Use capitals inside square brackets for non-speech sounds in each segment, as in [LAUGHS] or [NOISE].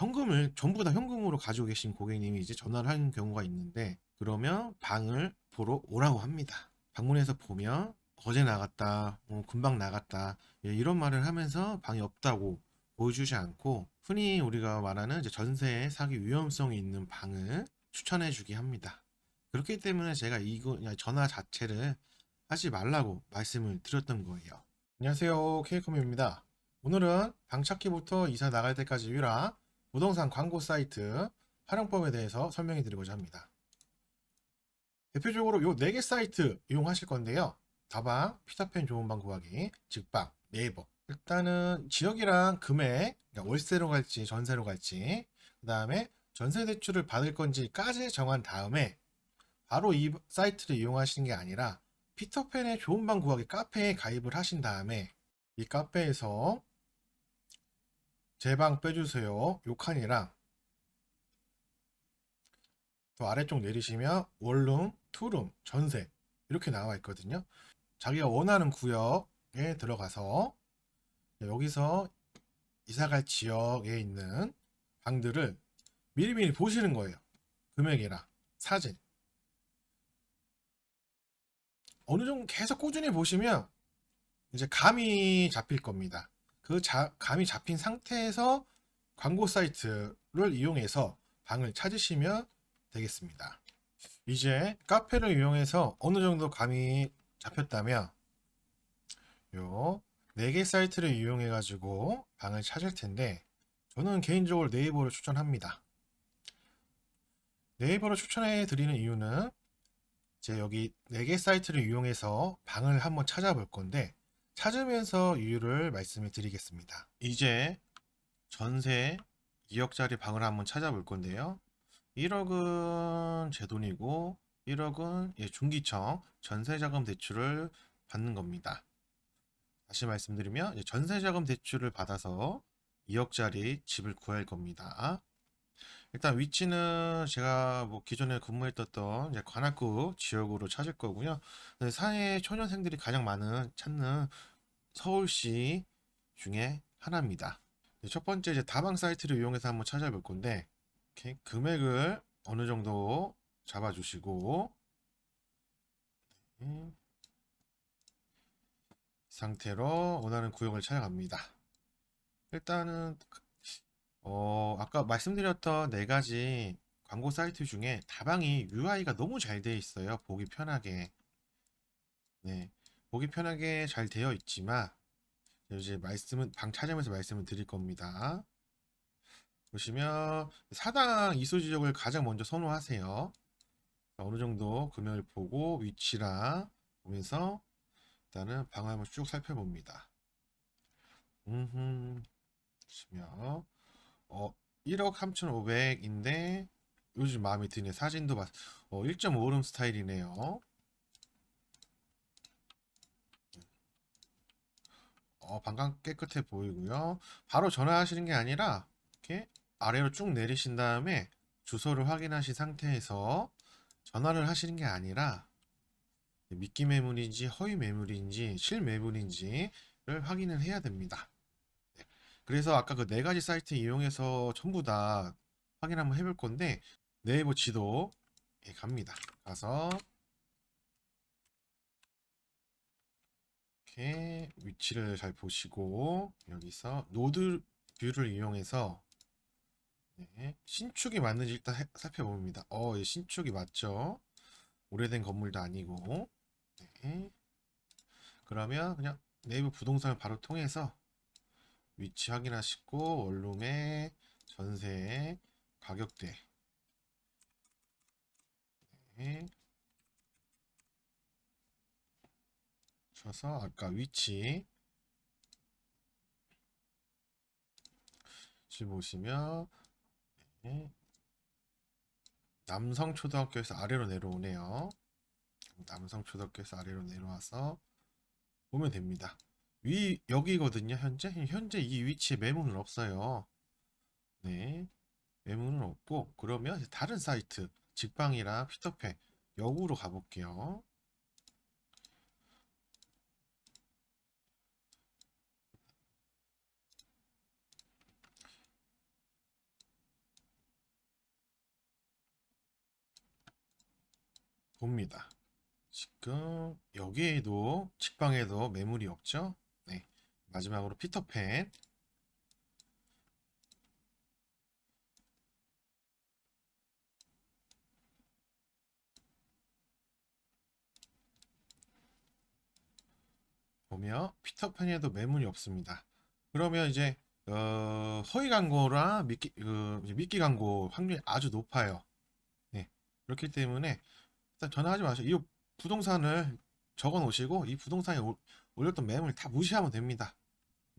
현금을 전부 다 현금으로 가지고 계신 고객님이 이제 전화를 하는 경우가 있는데 그러면 방을 보러 오라고 합니다. 방문해서 보면 어제 나갔다, 뭐 금방 나갔다 예, 이런 말을 하면서 방이 없다고 보여주지 않고 흔히 우리가 말하는 전세 사기 위험성이 있는 방을 추천해 주기 합니다. 그렇기 때문에 제가 이거 전화 자체를 하지 말라고 말씀을 드렸던 거예요. 안녕하세요. 케이컴입니다. 오늘은 방 찾기부터 이사 나갈 때까지 유라 부동산 광고 사이트 활용법에 대해서 설명해 드리고자 합니다. 대표적으로 요 4개 사이트 이용하실 건데요. 다방, 피터팬 좋은 방 구하기, 직방, 네이버. 일단은 지역이랑 금액, 그러니까 월세로 갈지 전세로 갈지, 그 다음에 전세 대출을 받을 건지까지 정한 다음에 바로 이 사이트를 이용하시는 게 아니라 피터팬의 좋은 방 구하기 카페에 가입을 하신 다음에 이 카페에서 제 방 빼주세요. 요 칸이랑 또 아래쪽 내리시면 원룸, 투룸, 전세 이렇게 나와 있거든요. 자기가 원하는 구역에 들어가서 여기서 이사갈 지역에 있는 방들을 미리미리 보시는 거예요. 금액이랑 사진. 어느 정도 계속 꾸준히 보시면 이제 감이 잡힐 겁니다. 그 자- 감이 잡힌 상태에서 광고 사이트를 이용해서 방을 찾으시면 되겠습니다. 이제 카페를 이용해서 어느 정도 감이 잡혔다면 요 4개 사이트를 이용해 가지고 방을 찾을 텐데 저는 개인적으로 네이버를 추천합니다. 네이버를 추천해 드리는 이유는 이제 여기 4개 사이트를 이용해서 방을 한번 찾아볼 건데 찾으면서 이유를 말씀을 드리겠습니다. 이제 전세 2억짜리 방을 한번 찾아볼 건데요. 1억은 제 돈이고 1억은 예, 중기청 전세자금 대출을 받는 겁니다. 다시 말씀드리면 이제 전세자금 대출을 받아서 2억짜리 집을 구할 겁니다. 일단 위치는 제가 뭐 기존에 근무했던 이제 관악구 지역으로 찾을 거고요. 네, 사회 초년생들이 가장 많은 찾는 서울시 중에 하나입니다. 네, 첫 번째 이제 다방 사이트를 이용해서 한번 찾아볼 건데 이렇게 금액을 어느 정도 잡아주시고 네. 이 상태로 원하는 구역을 찾아갑니다. 일단은 어, 아까 말씀드렸던 네 가지 광고 사이트 중에 다방이 UI가 너무 잘 되어 있어요. 보기 편하게. 네. 보기 편하게 잘 되어 있지만 이제 말씀은 방 찾으면서 말씀을 드릴 겁니다. 보시면 사당 이소 지역을 가장 먼저 선호하세요. 어느 정도 금액을 보고 위치랑 보면서 일단은 방을 한번 쭉 살펴봅니다. 음, 보시면 어 1억 3,500인데 요즘 마음에 드네. 사진도 봤. 어 1.5룸 스타일이네요. 어 방광 깨끗해 보이고요. 바로 전화하시는 게 아니라 이렇게 아래로 쭉 내리신 다음에 주소를 확인하신 상태에서 전화를 하시는 게 아니라 미끼 매물인지 허위 매물인지 실 매물인지를 확인을 해야 됩니다. 네. 그래서 아까 그 네 가지 사이트 이용해서 전부 다 확인 한번 해볼 건데 네이버 지도 에 갑니다. 가서 이렇게 위치를 잘 보시고 여기서 노드 뷰를 이용해서 네, 신축이 맞는지 일단 해- 살펴봅니다. 어, 예, 신축이 맞죠? 오래된 건물도 아니고. 네. 그러면 그냥 네이버 부동산을 바로 통해서 위치 확인하시고 원룸의 전세 가격대 네. 쳐서 아까 위치 지금 보시면 네. 남성초등학교에서 아래로 내려오네요. 남성초등학교에서 아래로 내려와서 보면 됩니다. 위 여기거든요 현재? 현재 이 위치에 매물은 없어요. 네. 매물은 없고 그러면 다른 사이트 직방이랑 피터팬 역으로 가볼게요. 봅니다. 지금 여기에도 직방에도 매물이 없죠? 네. 마지막으로 피터팬 보면 피터팬에도 매물이 없습니다. 그러면 이제 어, 허위 광고랑 미끼 그 이제 미끼 광고 확률이 아주 높아요. 네. 그렇기 때문에 일단 전화하지 마시고 이 부동산을 적어 놓으시고 이 부동산에 올- 올렸던 매물 다 무시하면 됩니다.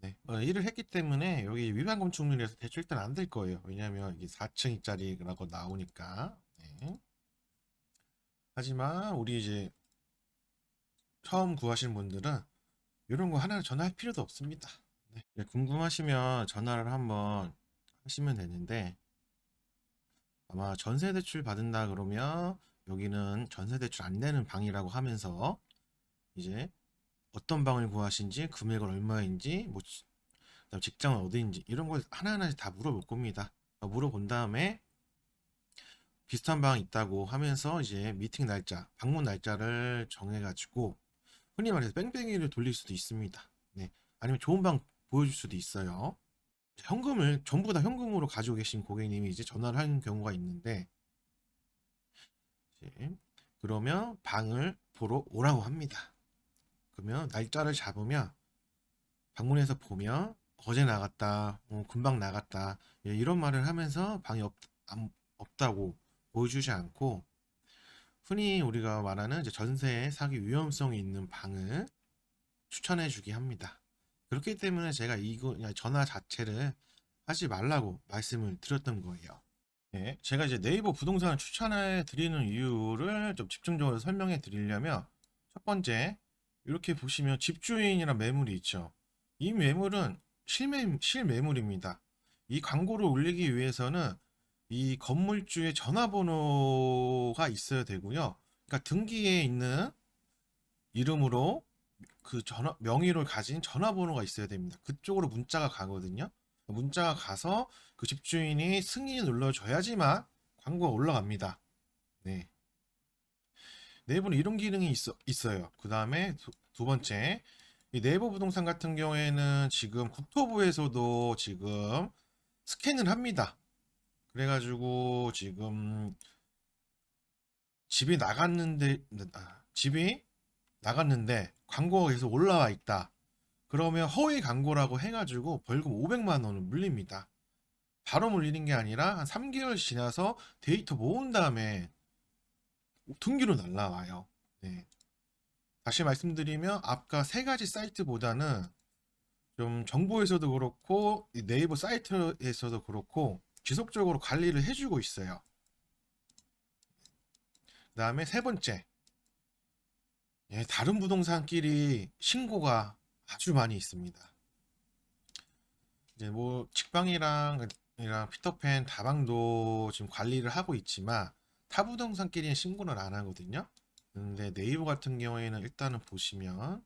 네. 어, 일을 했기 때문에 여기 위반 건축률에서 대출 일단 안 될 거예요. 왜냐하면 이게 4층짜리라고 나오니까. 네. 하지만 우리 이제 처음 구하시는 분들은 이런 거 하나 전화할 필요도 없습니다. 네. 네, 궁금하시면 전화를 한번 하시면 되는데 아마 전세 대출 받은다 그러면 여기는 전세 대출 안 되는 방이라고 하면서 이제 어떤 방을 구하신지 금액은 얼마인지 뭐 직장은 어디인지 이런 걸 하나하나씩 다 물어볼 겁니다. 어, 물어본 다음에 비슷한 방 있다고 하면서 이제 미팅 날짜, 방문 날짜를 정해가지고 흔히 말해서 뺑뺑이를 돌릴 수도 있습니다. 네. 아니면 좋은 방 보여줄 수도 있어요. 현금을 전부 다 현금으로 가지고 계신 고객님이 이제 전화를 하는 경우가 있는데 그러면 방을 보러 오라고 합니다. 그러면 날짜를 잡으면 방문해서 보면 어제 나갔다, 어, 금방 나갔다 예, 이런 말을 하면서 방이 없, 안- 없다고 보여주지 않고 흔히 우리가 말하는 전세 사기 위험성이 있는 방을 추천해 주기 합니다. 그렇기 때문에 제가 이거 전화 자체를 하지 말라고 말씀을 드렸던 거예요. 네, 제가 이제 네이버 부동산을 추천해 드리는 이유를 좀 집중적으로 설명해 드리려면 첫 번째 이렇게 보시면 집주인이란 매물이 있죠. 이 매물은 실매, 실매물입니다. 이 광고를 올리기 위해서는 이 건물주의 전화번호가 있어야 되고요. 그러니까 등기에 있는 이름으로 그 전화 명의를 가진 전화번호가 있어야 됩니다. 그쪽으로 문자가 가거든요. 문자가 가서 그 집주인이 승인이 눌러줘야지만 광고가 올라갑니다. 네. 네이버는 이런 기능이 있어, 있어요. 그 다음에 두, 두 번째, 이 네이버 부동산 같은 경우에는 지금 국토부에서도 지금 스캔을 합니다. 그래가지고 지금 집이 나갔는데, 아, 집이 나갔는데 광고가 계속 올라와 있다. 그러면 허위 광고라고 해가지고 벌금 500만 원을 물립니다. 바로 물리는 게 아니라 한 3개월 지나서 데이터 모은 다음에 등기로 날라와요. 네. 다시 말씀드리면 아까 세 가지 사이트보다는 좀 정보에서도 그렇고 이 네이버 사이트에서도 그렇고 지속적으로 관리를 해주고 있어요. 그 다음에 세 번째, 예, 다른 부동산끼리 신고가 아주 많이 있습니다. 이제 뭐 직방이랑 이랑 피터팬 다방도 지금 관리를 하고 있지만 타 부동산끼리는 신고를 안 하거든요. 근데 네이버 같은 경우에는 일단은 보시면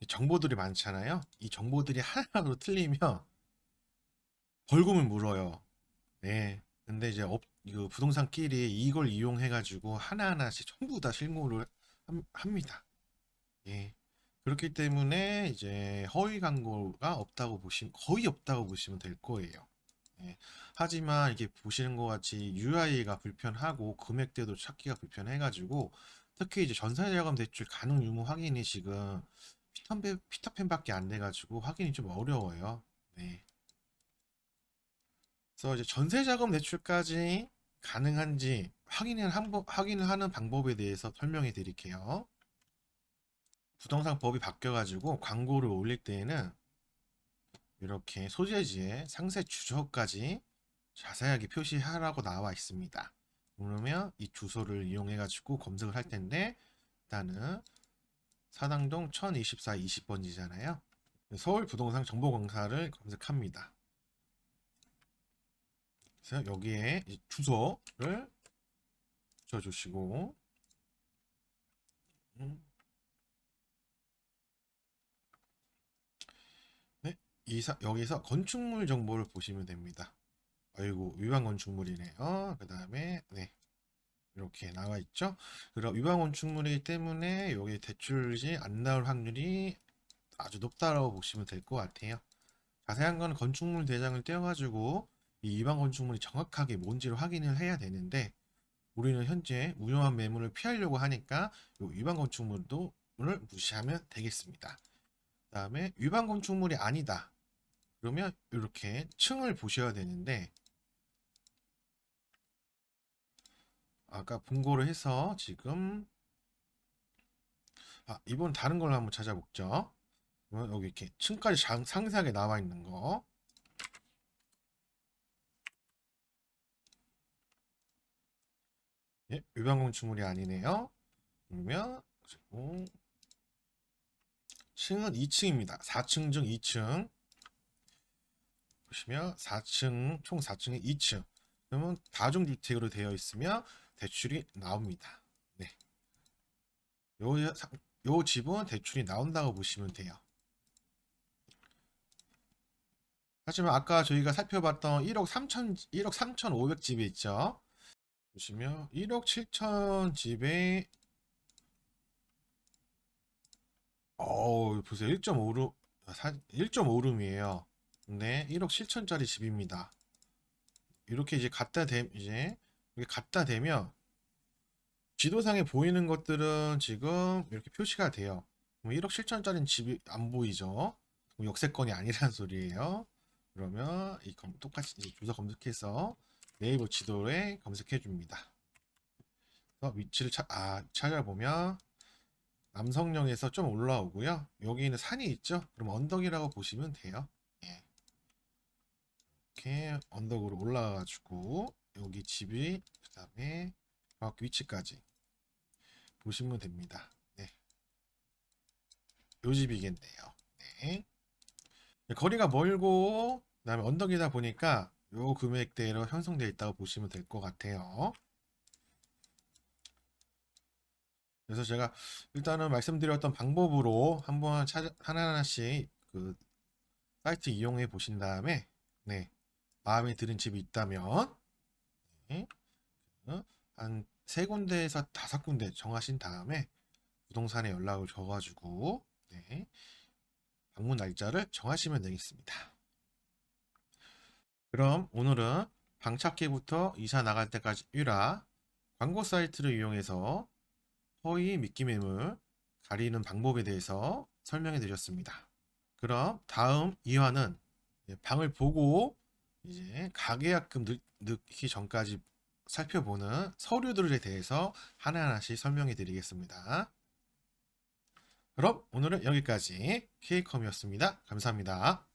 이 정보들이 많잖아요. 이 정보들이 하나로 틀리면 벌금을 물어요. 네. 근데 이제 업, 그 부동산끼리 이걸 이용해가지고 하나하나씩 전부 다 신고를 함- 합니다. 예. 그렇기 때문에 이제 허위 광고가 없다고 보시면 거의 없다고 보시면 될 거예요. 예. 하지만 이게 보시는 것 같이 UI가 불편하고 금액대도 찾기가 불편해가지고 특히 이제 전세자금 대출 가능 유무 확인이 지금 피터팬, 피터팬밖에 안 돼가지고 확인이 좀 어려워요. 네. 그래서 이제 전세자금 대출까지 가능한지 확인을 한 번, 확인을 하는 방법에 대해서 설명해 드릴게요. 부동산 법이 바뀌어가지고 광고를 올릴 때에는 이렇게 소재지에 상세 주소까지 자세하게 표시하라고 나와 있습니다. 그러면 이 주소를 이용해 가지고 검색을 할 텐데 일단은 사당동 1024 20번지잖아요. 서울 부동산 정보 공사를 검색합니다. 그래서 여기에 이 주소를 붙여주시고 음. 네, 이사, 여기서 건축물 정보를 보시면 됩니다. 아이고 위반 건축물이네요. 그 다음에 네 이렇게 나와 있죠. 그럼 위반 건축물이기 때문에 여기 대출이 안 나올 확률이 아주 높다라고 보시면 될 것 같아요. 자세한 건 건축물 대장을 떼어가지고 이 위반 건축물이 정확하게 뭔지를 확인을 해야 되는데 우리는 현재 위험한 매물을 피하려고 하니까 이 위반 건축물도 을 무시하면 되겠습니다. 그 다음에 위반 건축물이 아니다. 그러면 이렇게 층을 보셔야 되는데 아까 본거를 해서 지금 아 이번 다른 걸로 한번 찾아보죠. 그러면 여기 이렇게 층까지 장- 상세하게 나와 있는 거. 예, 위반 건축물이 아니네요. 그러면 그리고 층은 2층입니다. 4층 중 2층. 보시면 4층 총 4층에 2층. 그러면 다중주택으로 되어 있으며 대출이 나옵니다. 네. 요, 사- 요 집은 대출이 나온다고 보시면 돼요. 하지만 아까 저희가 살펴봤던 1억 3천 1억 3,500 집이 있죠. 보시면 1억 7천 집에 어우 보세요 1.5룸 1.5룸이에요. 근데 1억 7천짜리 집입니다. 이렇게 이제 갖다 대 이제 이렇게 갖다 대면 지도상에 보이는 것들은 지금 이렇게 표시가 돼요. 그럼 1억 7천짜리는 집이 안 보이죠. 그럼 역세권이 아니란 [LAUGHS] 소리예요. 그러면 이 검, 똑같이 이제 주소 검색해서 네이버 지도에 검색해 줍니다. 위치를 차, 아, 찾아보면 남성역에서 좀 올라오고요. 여기 는 산이 있죠. 그럼 언덕이라고 보시면 돼요. 예. 이렇게 언덕으로 올라가가지고 여기 집이 그 다음에 정확히 위치까지 보시면 됩니다. 네. 요 집이겠네요. 네. 거리가 멀고 그다음에 언덕이다 보니까 요 금액대로 형성되어 있다고 보시면 될 것 같아요. 그래서 제가 일단은 말씀드렸던 방법으로 한번 찾아, 하나하나씩 그 사이트 이용해 보신 다음에 네 마음에 드는 집이 있다면 네, 한세 군데에서 다섯 군데 정하신 다음에 부동산에 연락을 줘가지고 네, 방문 날짜를 정하시면 되겠습니다. 그럼 오늘은 방 찾기부터 이사 나갈 때까지 유라 광고 사이트를 이용해서 허위 미끼 매물 가리는 방법에 대해서 설명해 드렸습니다. 그럼 다음 2화는 방을 보고 이제 가계약금 넣- 넣기 전까지 살펴보는 서류들에 대해서 하나하나씩 설명해 드리겠습니다. 그럼 오늘은 여기까지 K컴이었습니다. 감사합니다.